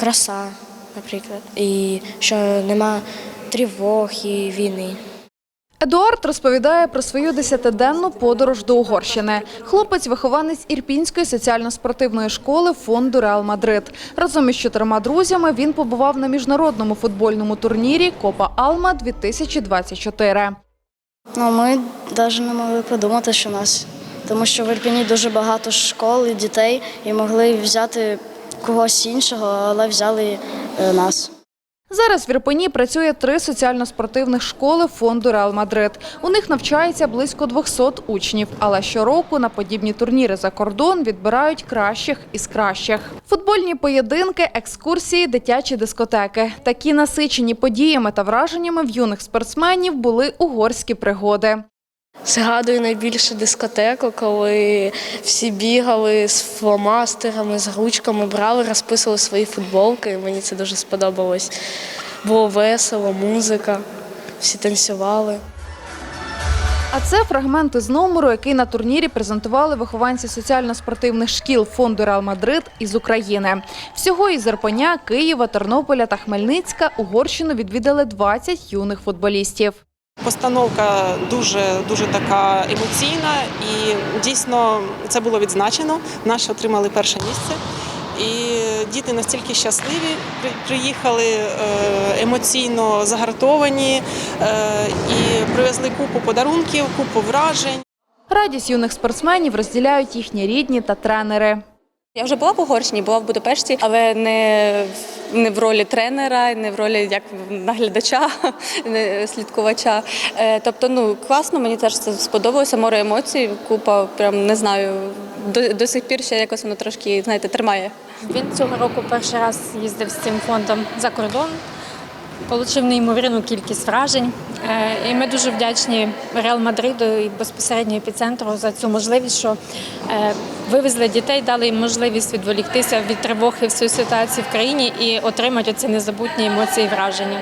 краса, наприклад, і що нема тривог і війни. Едуард розповідає про свою десятиденну подорож до Угорщини. Хлопець – вихованець Ірпінської соціально-спортивної школи фонду Реал Мадрид. Разом із чотирма друзями він побував на міжнародному футбольному турнірі Копа Алма 2024. Ну, ми навіть не могли подумати, що нас, тому що в Ірпіні дуже багато школ і дітей, і могли взяти когось іншого, але взяли е, нас. Зараз в Ірпені працює три соціально-спортивних школи фонду Реал Мадрид. У них навчається близько 200 учнів, але щороку на подібні турніри за кордон відбирають кращих із кращих. Футбольні поєдинки, екскурсії, дитячі дискотеки. Такі насичені подіями та враженнями в юних спортсменів були угорські пригоди. Згадую найбільше дискотеку, коли всі бігали з фломастерами, з ручками, брали, розписували свої футболки. Мені це дуже сподобалось. Було весело, музика, всі танцювали. А це фрагменти з номеру, який на турнірі презентували вихованці соціально-спортивних шкіл фонду Реал Мадрид із України. Всього із Ірпеня, Києва, Тернополя та Хмельницька Угорщину відвідали 20 юних футболістів. Постановка дуже дуже така емоційна, і дійсно це було відзначено. Наші отримали перше місце. І діти настільки щасливі приїхали е, емоційно загартовані е, і привезли купу подарунків, купу вражень. Радість юних спортсменів розділяють їхні рідні та тренери. Я вже була в Угорщині, була в Будапешті, але не, в- не в ролі тренера, не в ролі як наглядача, слідкувача. Е, Тобто, ну класно, мені теж це сподобалося. Море емоцій, купа, прям не знаю. До, до сих пір ще якось воно трошки, знаєте, тримає. Він цього року перший раз їздив з цим фондом за кордон, отримав неймовірну кількість вражень. Е, І ми дуже вдячні Реал Мадриду і безпосередньо епіцентру за цю можливість, що е, вивезли дітей, дали їм можливість відволіктися від тривоги всієї ситуації в країні і отримати оці незабутні емоції і враження.